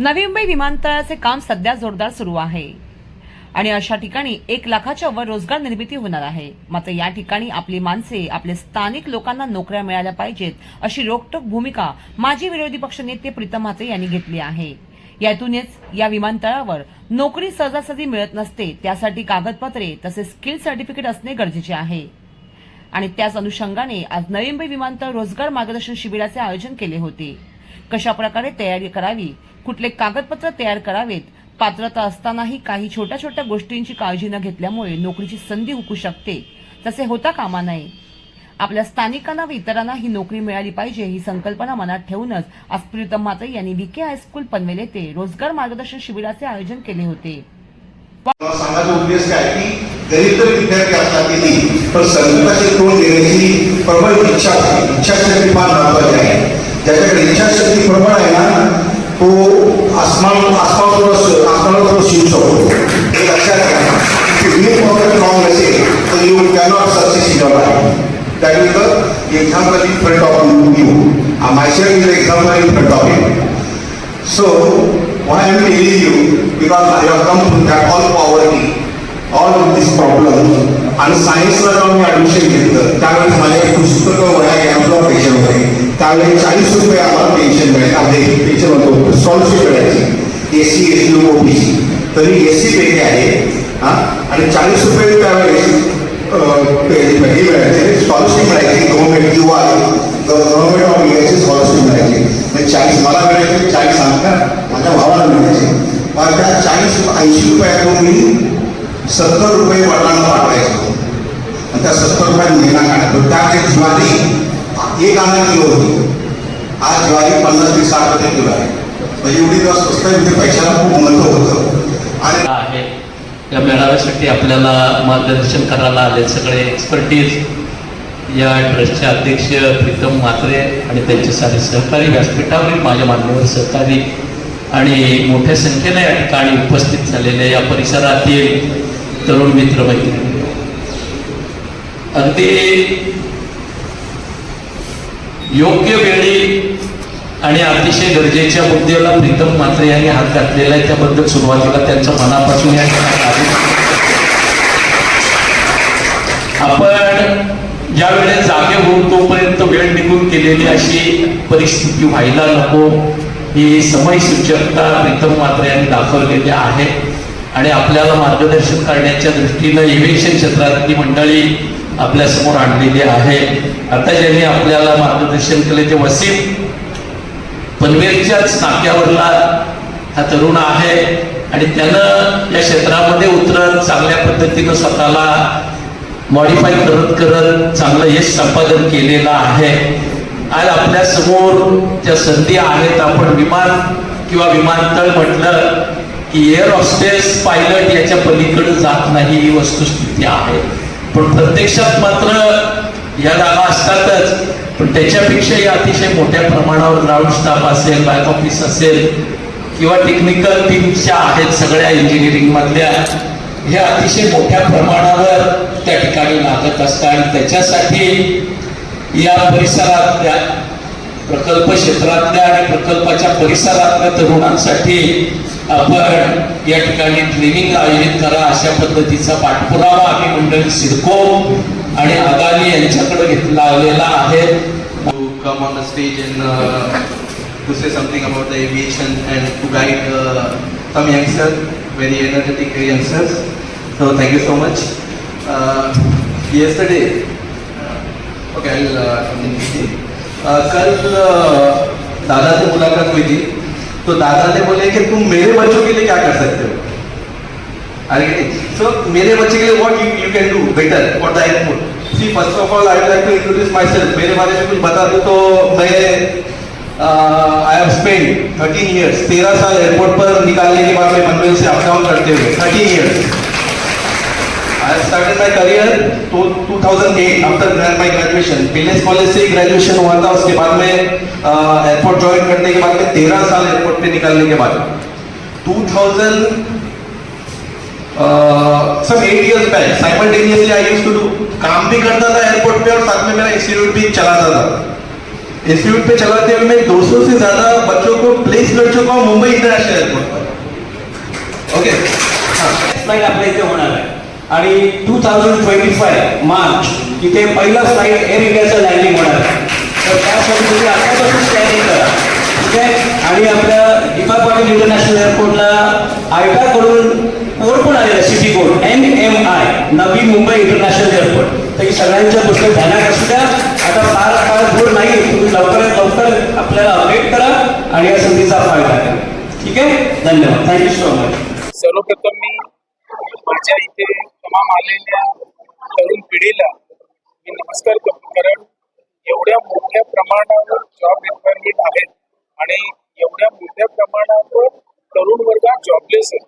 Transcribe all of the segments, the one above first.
नवी मुंबई विमानतळाचे काम सध्या जोरदार सुरू आहे. आणि अशा ठिकाणी एक लाखाच्या वर रोजगार निर्मिती होणार आहे. मात्र या ठिकाणी आपली माणसे आपले स्थानिक लोकांना नोकऱ्या मिळाल्या पाहिजेत अशी रोकटोक भूमिका माजी विरोधी पक्षनेते प्रीतम म्हात्रे यांनी घेतली आहे. यातूनच या विमानतळावर नोकरी सहजासहजी मिळत नसते त्यासाठी कागदपत्रे तसेच स्किल सर्टिफिकेट असणे गरजेचे आहे. आणि त्याच अनुषंगाने आज नवी मुंबई विमानतळ रोजगार मार्गदर्शन शिबिराचे आयोजन केले होते. कशा प्रकारे तयारी करावी? कुठले कागदपत्र तयार करावेत? पात्रता असतानाही काही छोट्या छोट्या गोष्टींची काळजी न घेतल्यामुळे नोकरीची संधी हुकू शकते. तसे होता कामा नये. आपल्या स्थानिकांना व इतरांना ही नोकरी मिळाली पाहिजे ही संकल्पना मनात ठेवूनच आज प्रीतम माते यांनी विके हायस्कूल पनवेल येथे रोजगार मार्गदर्शन शिबिराचे आयोजन केले होते. सांगायचा उद्देश काय? की गरीब विद्यार्थी असला पण संगीताचे तोंड देण्याची प्रबळ इच्छा इच्छाशक्ती फार महत्वाची आहे. त्याच्याकडे इच्छाशक्ती प्रमाण आहे ना तो आसमान आसमान थोडं आसमानात थोडं शिव शकतो. हे लक्षात घ्या. की मी मात्र असेल तर येऊन त्यांना सक्सेस जॉब आहे त्यानंतर एक्झामपाची फ्रंट ऑफ मी हो माझ्या इथे एक्झामपाची फ्रंट ऑफ आहे so why am telling you because I have come to that all power all of this problem आणि सायन्सला जाऊन मी ॲडमिशन घेतलं. त्यावेळेस माझ्या पुस्तक वयाच्या वगैरे त्यावेळी चाळीस रुपये आम्हाला पेन्शन मिळायचं आहे पेन्शन म्हणतो स्कॉलरशिप मिळायची. S C S T OBC C तरी एस सी पेके आहे हां? आणि चाळीस रुपये त्यावेळेस मिळायचे. स्कॉलरशिप मिळायची. गव्हर्नमेंट किंवा गव्हर्नमेंट ऑफ इंडियाची स्कॉलरशिप मिळायची. म्हणजे चाळीस मला मिळायचे चाळीस सांगता माझ्या भावाला मिळायचे. मग त्या चाळीस ऐंशी रुपयातून मी सत्तर रुपये वडिलांना पाठवायचो. आणि त्या सत्तर रुपयात महिना काढतो एक ज्वारी एक आणा किलो होती आज ज्वारी पन्नास ते साठ रुपये किलो आहे म्हणजे एवढी दिवस स्वस्त आहे म्हणजे पैशाला खूप महत्त्व होतं. आणि आहे. या मेळाव्यासाठी आपल्याला मार्गदर्शन करायला आले सगळे एक्सपर्टीज या ट्रस्टचे अध्यक्ष प्रीतम म्हात्रे आणि त्यांचे सारे सहकारी व्यासपीठावरील माझ्या मान्यवर सहकारी आणि मोठ्या संख्येने या ठिकाणी उपस्थित झालेले या परिसरातील तरुण मित्र मैत्रिणी अगदी योग्य वेळी आणि अतिशय गरजेच्या मुद्द्याला प्रीतम मात्रे यांनी हात घातलेला आहे त्याबद्दल सुरुवातीला त्यांच्या मनापासून या आपण ज्या वेळेस जागे होऊ तोपर्यंत वेळ निघून केलेली अशी परिस्थिती व्हायला नको. ही समय सूचकता प्रीतम मात्रे यांनी दाखवलेली आहे. आणि आपल्याला मार्गदर्शन करण्याच्या दृष्टीनं एव्हिएशन क्षेत्रातली मंडळी आपल्यासमोर आणलेली आहे. आता ज्यांनी आपल्याला मार्गदर्शन केले ते वसीम पनवेलच्याच नाक्यावरला हा तरुण आहे. आणि त्यानं या क्षेत्रामध्ये उतरत चांगल्या पद्धतीनं स्वतःला मॉडिफाय करत करत चांगलं यश संपादन केलेलं आहे. आज आपल्यासमोर ज्या संधी आहेत आपण विमान किंवा विमानतळ म्हटलं की एअर हॉस्टेस पायलट याच्या पलीकडे जात नाही ही वस्तुस्थिती आहे. पण प्रत्यक्षात मात्र या जागा असतातच. पण त्याच्यापेक्षाही अतिशय मोठ्या प्रमाणावर ग्राउंड स्टाफ असेल बॅक ऑफिस असेल किंवा टेक्निकल टीमच्या आहेत सगळ्या इंजिनिअरिंग मधल्या हे अतिशय मोठ्या प्रमाणावर त्या ठिकाणी लागत असतात. आणि त्याच्यासाठी या परिसरातल्या प्रकल्प क्षेत्रातल्या आणि प्रकल्पाच्या परिसरातल्या तरुणांसाठी आपण या ठिकाणी ट्रेनिंग आयोजित करा अशा पद्धतीचा पाठपुरावा आम्ही मंडळी सिडको आणि अदानी यांच्याकडे घेतला आलेला आहे. Come on the stage in to say something about the aviation and to guide some youngster very energetic youngsters so thank you so much yesterday okay कल दादाचं मुलाखत होईल तो दादा ने बोले कि तुम मेरे बच्चों के लिए क्या कर सकते हो? अरे सो मेरे बच्चे के लिए what you can do better for the C first of all I like to introduce myself मेरे बारे में कुछ बता दूँ तो मैं आई हैव स्पेंड 13 इयर्स 13 साल एयरपोर्ट पर निकालने के बाद मैं से अप डाउन करते हुए thirteen years I started my career तो 2008 after my graduation business college say graduation हुआ था, उसके बाद में एयरपोर्ट ज्वाइन करने के बाद में तेरह साल एयरपोर्ट पे निकालने के बाद। 2000 सब eight years back simultaneously I use to do काम भी करता था एयरपोर्ट पे और साथ में मेरा इंस्टीट्यूट भी चलाता था। इंस्टीट्यूट पे चलाते हुए मैं 200 से ज़्यादा बच्चों को प्लेस मिळू चुका Mumbai international airport okay flight आपल्या इथे होणार आहे आणि two thousand twenty five March इथे पहिला फ्लाईट एअर इंडियाचं लँडिंग होणार आहे. तर त्यासाठी तुम्ही आतापासून तयारी करा. ठीक आहे आणि आपल्या दीपा पाटील इंटरनॅशनल एअरपोर्टला आयटाकडून कोर्ट कोड पण आलेला city code N M I Navi Mumbai international airport तर ही सगळ्यांच्या गोष्टी ध्यानात असू द्या. आता फार फार दूर नाही तुम्ही लवकरात लवकर आपल्याला अपडेट करा आणि या संधीचा फायदा घ्या. ठीक आहे? धन्यवाद. थँक्यू सो मच सर्वप्रथम मी माझ्या इथे तमाम आलेल्या तरुण पिढीला मी नमस्कार करतो. कारण एवढ्या मोठ्या प्रमाणावर जॉब रिक्वायरमेंट आहेत आणि एवढ्या मोठ्या प्रमाणावर तरुण वर्गात जॉबलेस आहे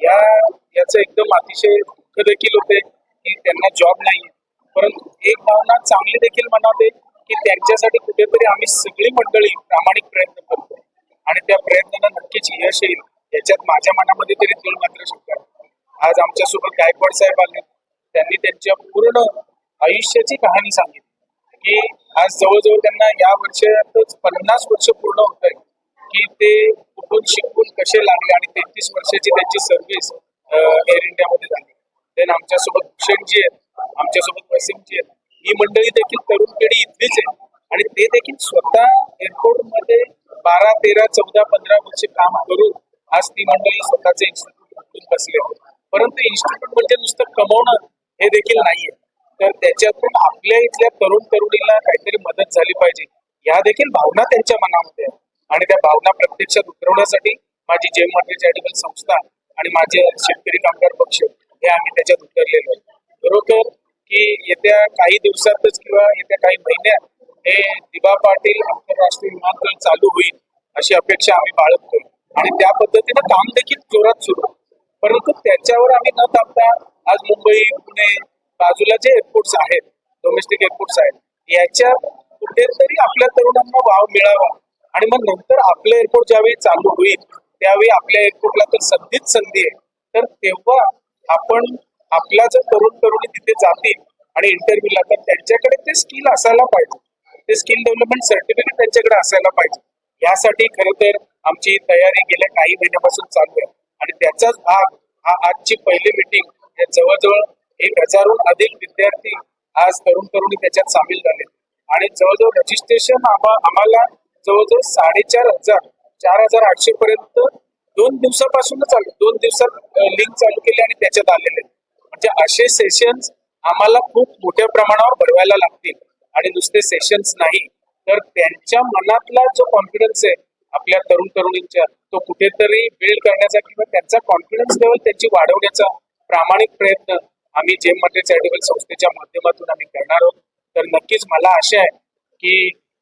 या याचं एकदम अतिशय दुःख देखील होते की त्यांना जॉब नाही परंतु एक भावना चांगली देखील मनात आहे की त्यांच्यासाठी कुठेतरी आम्ही सगळी मंडळी प्रामाणिक प्रयत्न करतो आणि त्या प्रयत्नांना नक्कीच यश येईल. याच्यात माझ्या मनामध्ये तरी दोन मात्र शंका आहे. आज आमच्यासोबत गायकवाड साहेब आले. त्यांनी त्यांच्या पूर्ण आयुष्याची कहाणी सांगितली. की आज जवळजवळ त्यांना या वर्षातच पन्नास वर्ष पूर्ण होत आहे की ते कुठून शिकून कसे लागले आणि तेहतीस वर्षाची त्यांची सर्व्हिस एअर इंडियामध्ये झाली. देन आमच्यासोबत भूषणजी आहेत आमच्यासोबत वसीमजी आहेत ही मंडळी देखील तरुण पिढी इथलीच आहे आणि ते देखील स्वतः एअरपोर्टमध्ये बारा तेरा चौदा पंधरा वर्ष काम करून आज ती मंडळी स्वतःचे इन्स्टिट्यूट बसले परंतु इन्स्टिट्यूट म्हणजे नुसतं कमवणं हे देखील नाहीये. तर त्याच्यातून आपल्या इथल्या तरुण तरुणीला काहीतरी मदत झाली पाहिजे. ह्या देखील भावना त्यांच्या मनामध्ये आहे आणि त्या भावना प्रत्यक्षात उतरवण्यासाठी माझी जेम मटेरियल चॅरिटेबल संस्था आणि माझे शेतकरी कामगार पक्ष हे आम्ही त्याच्यात उतरलेलो आहे. बरोबर की येत्या काही दिवसातच किंवा येत्या काही महिन्यात हे दिबा पाटील आंतरराष्ट्रीय विमानतळ चालू होईल अशी अपेक्षा आम्ही बाळगतोय. आणि त्या पद्धतीनं काम देखील जोरात सुरू आहे. परंतु त्याच्यावर आम्ही न थांबता आज मुंबई पुणे बाजूला जे एअरपोर्ट्स आहेत डोमेस्टिक एअरपोर्ट्स आहेत याच्या कुठेतरी आपल्या तरुणांना वाव मिळावा. आणि मग नंतर आपलं एअरपोर्ट ज्यावेळी चालू होईल त्यावेळी आपल्या एअरपोर्टला तर संधीच संधी आहे. तर तेव्हा आपण आपला जर तरुण तरुणी तिथे जातील आणि इंटरव्ह्यूला तर त्यांच्याकडे ते स्किल असायला पाहिजे. ते स्किल डेव्हलपमेंट सर्टिफिकेट त्यांच्याकडे असायला पाहिजे. यासाठी खरं तर आमची तयारी गेल्या काही महिन्यापासून चालू आहे. आणि त्याचाच भाग हा आजची पहिली मिटिंग जवळजवळ एक हजारहून अधिक विद्यार्थी आज तरुण तरुणी त्याच्यात सामील झाले. आणि जवळजवळ रजिस्ट्रेशन आम्हाला जवळजवळ साडेचार हजार चार हजार आठशे पर्यंत दोन दिवसापासूनच चालू दोन दिवसात लिंक चालू केली आणि त्याच्यात आलेले म्हणजे असे सेशन्स आम्हाला खूप मोठ्या प्रमाणावर भरवायला लागतील. आणि नुसते सेशन्स नाही तर त्यांच्या मनातला जो कॉन्फिडन्स आहे आपल्या तरुण तरुणींच्या तो कुठेतरी बिल्ड करण्याचा किंवा त्यांचा कॉन्फिडन्स लेवल त्यांची वाढवण्याचा प्रामाणिक प्रयत्न आम्ही जेम मटेरियल चॅरिटेबल संस्थेच्या माध्यमातून आम्ही करणार आहोत. तर नक्कीच मला आशा आहे की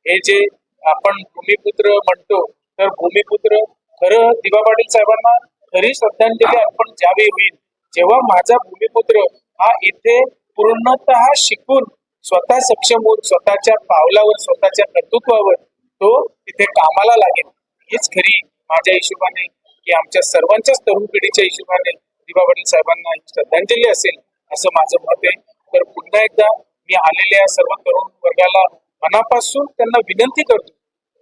हे जे आपण भूमिपुत्र म्हणतो तर भूमिपुत्र खरं दिवा पाटील साहेबांना खरी श्रद्धांजली अर्पण ज्यावेळी होईल जेव्हा माझा भूमिपुत्र हा इथे पूर्णतः शिकून स्वतः सक्षम होऊन स्वतःच्या पावलावर स्वतःच्या कर्तृत्वावर तो तिथे कामाला लागेल हीच खरी माझ्या हिशोबाने की आमच्या सर्वांच्याच तरुण पिढीच्या हिशोबाने दिवा पाटील साहेबांना ही श्रद्धांजली असेल असं माझं मत आहे. तर पुन्हा एकदा मी आलेल्या सर्व तरुण वर्गाला मनापासून त्यांना विनंती करतो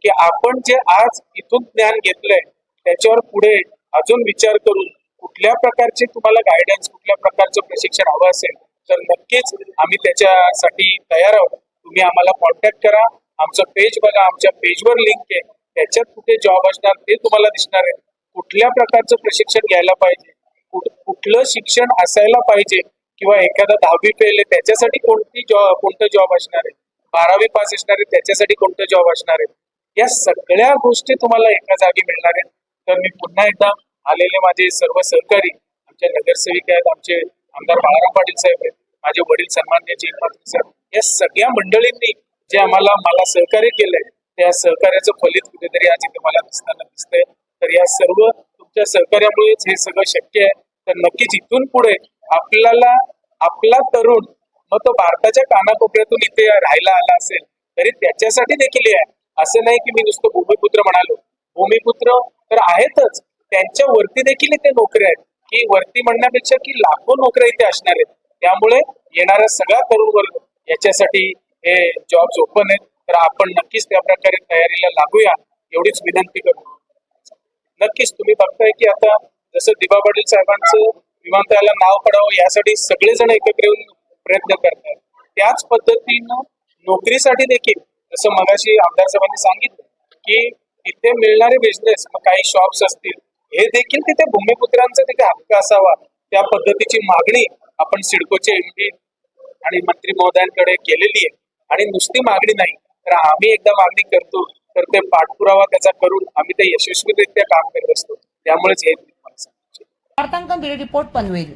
की आपण जे आज इथून ज्ञान घेतलंय त्याच्यावर पुढे अजून विचार करून कुठल्या प्रकारचे तुम्हाला गायडन्स कुठल्या प्रकारचं प्रशिक्षण हवं असेल तर नक्कीच आम्ही त्याच्यासाठी तयार आहोत. तुम्ही आम्हाला कॉन्टॅक्ट करा. आमचं पेज बघा. आमच्या पेजवर लिंक आहे. त्याच्यात कुठे जॉब असणार ते तुम्हाला दिसणार आहे. कुठल्या प्रकारचं प्रशिक्षण घ्यायला पाहिजे? कुठ- कुठलं शिक्षण असायला पाहिजे? किंवा एखादा दहावी फेल आहे त्याच्यासाठी कोणती जॉब कोणतं जॉब असणार आहे? बारावी पास असणार आहे त्याच्यासाठी कोणतं जॉब असणार आहे? या सगळ्या गोष्टी तुम्हाला एका जागी मिळणार आहेत. तर मी पुन्हा एकदा आलेले माझे सर्व सहकारी आमच्या नगरसेविका आहेत आमचे आमदार बाळाराम पाटील साहेब आहेत माझे वडील सन्मान्य जैन पाटील साहेब या सगळ्या मंडळींनी जे आम्हाला मला सहकार्य केलंय त्या सहकार्याचं फलित कुठेतरी आज इथे मला दिसताना दिसतंय. तर या सर्व तुमच्या सहकार्यामुळेच हे सगळं शक्य आहे. तर नक्कीच इथून पुढे आपल्याला आपला तरुण मग तो भारताच्या कानाकोपऱ्यातून इथे राहायला आला असेल तरी त्याच्यासाठी देखील हे आहे. असं नाही की मी नुसतं भूमिपुत्र म्हणालो. भूमिपुत्र तर आहेतच. त्यांच्या वरती देखील इथे नोकऱ्या आहेत. की वरती म्हणण्यापेक्षा की लाखो नोकऱ्या इथे असणार आहेत. त्यामुळे येणारा सगळा तरुण वर्ग याच्यासाठी हे जॉब्स ओपन आहेत. तर आपण नक्कीच त्या प्रकारे तयारीला लागूया एवढीच विनंती करतो नक्कीच तुम्ही बघताय की आता जसं दिबा पाटील साहेबांचं विमानतळाला नाव पडावं यासाठी सगळेजण एकत्र येऊन प्रयत्न करतात त्याच पद्धतीनं नोकरीसाठी देखील जसं मगाशी आमदार साहेबांनी सांगितलं की तिथे मिळणारे बिझनेस मग काही शॉप्स असतील हे देखील तिथे भूमिपुत्रांचा तिथे हक्क असावा. त्या पद्धतीची मागणी आपण सिडकोचे एमडी आणि मंत्री महोदयांकडे केलेली आहे. आणि नुसती मागणी नाही. तर आम्ही एकदा मागणी करतो तर ते पाठपुरावा त्याचा करून आम्ही ते यशस्वीरित्या काम करत असतो. त्यामुळेच हे वार्तांकन रिपोर्ट पनवेल.